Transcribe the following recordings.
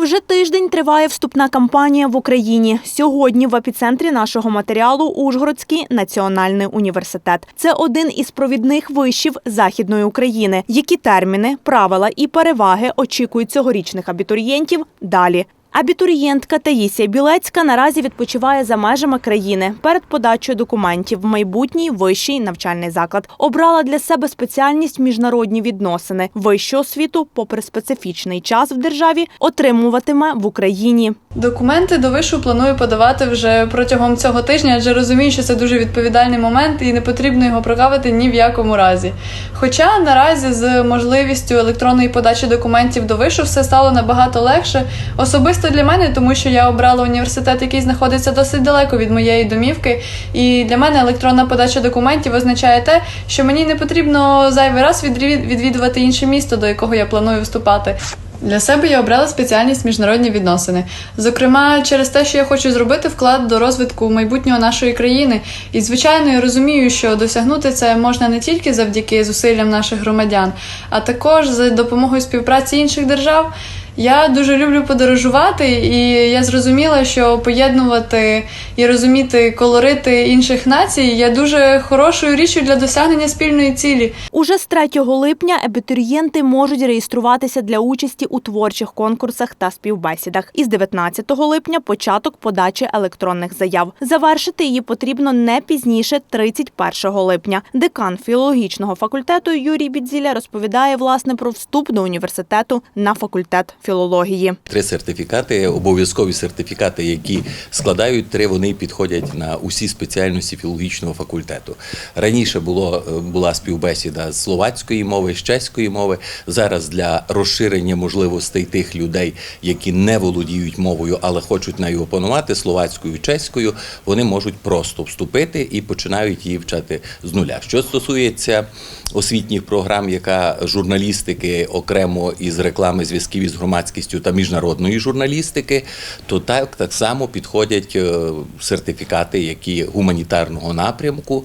Вже тиждень триває вступна кампанія в Україні. Сьогодні в епіцентрі нашого матеріалу Ужгородський національний університет. Це один із провідних вишів Західної України. Які терміни, правила і переваги очікують цьогорічних абітурієнтів далі. Абітурієнтка Таїсія Білецька наразі відпочиває за межами країни перед подачею документів в майбутній вищий навчальний заклад. Обрала для себе спеціальність міжнародні відносини. Вищу освіту, попри специфічний час в державі, отримуватиме в Україні. Документи до вишу планую подавати вже протягом цього тижня, адже розумію, що це дуже відповідальний момент і не потрібно його прогавити ні в якому разі. Хоча наразі з можливістю електронної подачі документів до вишу все стало набагато легше, особисто для мене, тому що я обрала університет, який знаходиться досить далеко від моєї домівки. І для мене електронна подача документів означає те, що мені не потрібно зайвий раз відвідувати інше місто, до якого я планую вступати. Для себе я обрала спеціальність міжнародні відносини. Зокрема, через те, що я хочу зробити вклад до розвитку майбутнього нашої країни. І, звичайно, я розумію, що досягнути це можна не тільки завдяки зусиллям наших громадян, а також за допомогою співпраці інших держав. Я дуже люблю подорожувати, і я зрозуміла, що поєднувати і розуміти колорити інших націй є дуже хорошою річчю для досягнення спільної цілі. Уже з 3 липня абітурієнти можуть реєструватися для участі у творчих конкурсах та співбесідах. Із 19 липня початок подачі електронних заяв. Завершити її потрібно не пізніше 31 липня. Декан філологічного факультету Юрій Бідзіля розповідає власне про вступ до університету на факультет філології. Три сертифікати, обов'язкові сертифікати, які складають три, вони підходять на усі спеціальності філологічного факультету. Раніше було е, була співбесіда з словацької мови, з чеської мови. Зараз для розширення можливостей тих людей, які не володіють мовою, але хочуть нею опанувати словацькою, чеською, вони можуть просто вступити і починають її вчати з нуля. Що стосується освітніх програм, яка журналістики окремо із реклами зв'язків із громадськістю та міжнародної журналістики, то так, так само підходять е, сертифікати, які гуманітарного напрямку,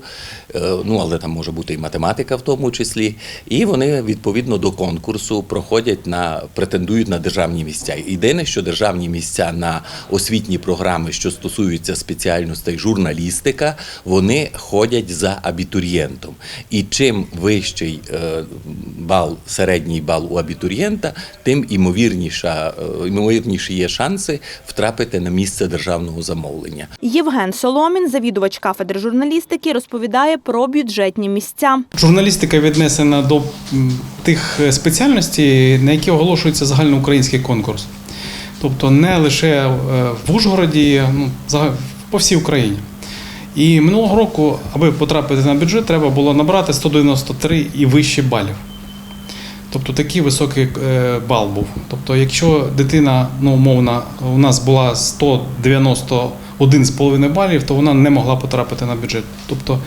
е, ну але там може бути і математика в тому числі, і вони відповідно до конкурсу проходять на претендують на державні місця. Єдине, що державні місця на освітні програми, що стосуються спеціальностей журналістика, вони ходять за абітурієнтом. І чим вищий е, бал, середній бал у абітурієнта, тим імовірніша, е, імовірніші є шанси втрапити на місце державного замовлення. Євген Соломін, завідувач кафедри журналістики, розповідає про бюджетні місця. Журналістика віднесена до тих е, спеціальностей, на які оголошується загальноукраїнський конкурс. Тобто не лише е, в Ужгороді, ну, зага- по всій Україні. І минулого року, аби потрапити на бюджет, треба було набрати 193 і вище балів. Тобто такий високий е, бал був. Тобто, якщо дитина, ну, умовно, у нас була 191,5 балів, то вона не могла потрапити на бюджет. Тобто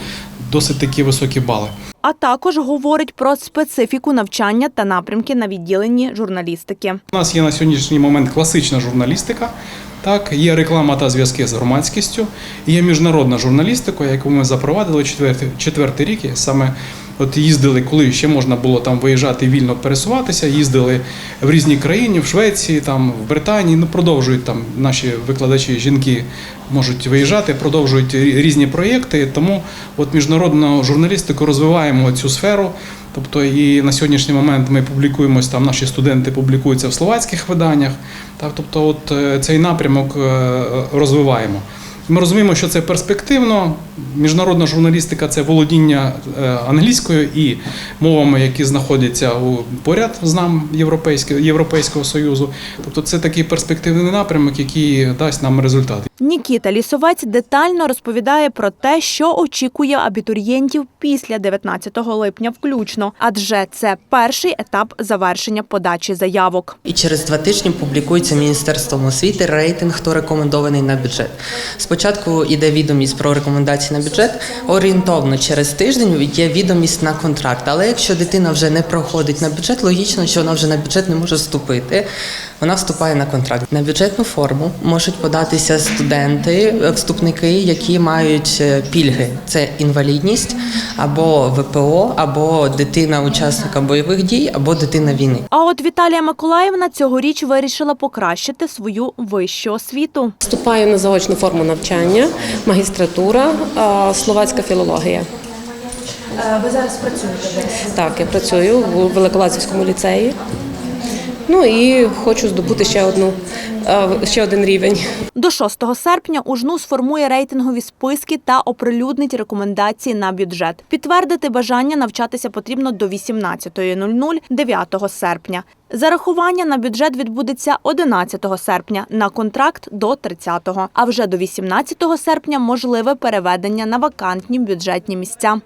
досить такі високі бали. А також говорить про специфіку навчання та напрямки на відділенні журналістики. У нас є на сьогоднішній момент класична журналістика. Так, є реклама та зв'язки з громадськістю, є міжнародна журналістика, яку ми запровадили четвертий, четвертий рік. Саме от їздили, коли ще можна було там виїжджати вільно пересуватися, їздили в різні країни, в Швеції, там, в Британії. Ну, продовжують там наші викладачі, жінки можуть виїжджати, продовжують різні проєкти. Тому от міжнародну журналістику розвиваємо цю сферу. Тобто і на сьогоднішній момент ми публікуємось там, наші студенти публікуються в словацьких виданнях. Так, тобто, от е, цей напрямок е, розвиваємо. Ми розуміємо, що це перспективно. Міжнародна журналістика це володіння е, англійською і мовами, які знаходяться у поряд з нам Європейського, Європейського Союзу. Тобто це такий перспективний напрямок, який дасть нам результат. Нікіта Лісовець детально розповідає про те, що очікує абітурієнтів після 19 липня включно, адже це перший етап завершення подачі заявок. І через два тижні публікується Міністерством освіти рейтинг, хто рекомендований на бюджет. Спочатку йде відомість про рекомендації на бюджет. Орієнтовно через тиждень є відомість на контракт. Але якщо дитина вже не проходить на бюджет, логічно, що вона вже на бюджет не може вступити. Вона вступає на контракт. На бюджетну форму можуть податися студенти, е, вступники, які мають е, пільги: це інвалідність або ВПО, або дитина учасника бойових дій, або дитина війни. А от Віталія Миколаївна цьогоріч вирішила покращити свою вищу освіту. Вступаю на заочну форму навчання, магістратура, словацька філологія. Ви зараз працюєте? Так, я працюю в Великолазівському ліцеї. Ну і хочу здобути ще одну ще один рівень. До 6 серпня УЖНУ сформує рейтингові списки та оприлюднить рекомендації на бюджет. Підтвердити бажання навчатися потрібно до 18.00 9 серпня. Зарахування на бюджет відбудеться 11 серпня, на контракт до 30-го. А вже до 18 серпня можливе переведення на вакантні бюджетні місця.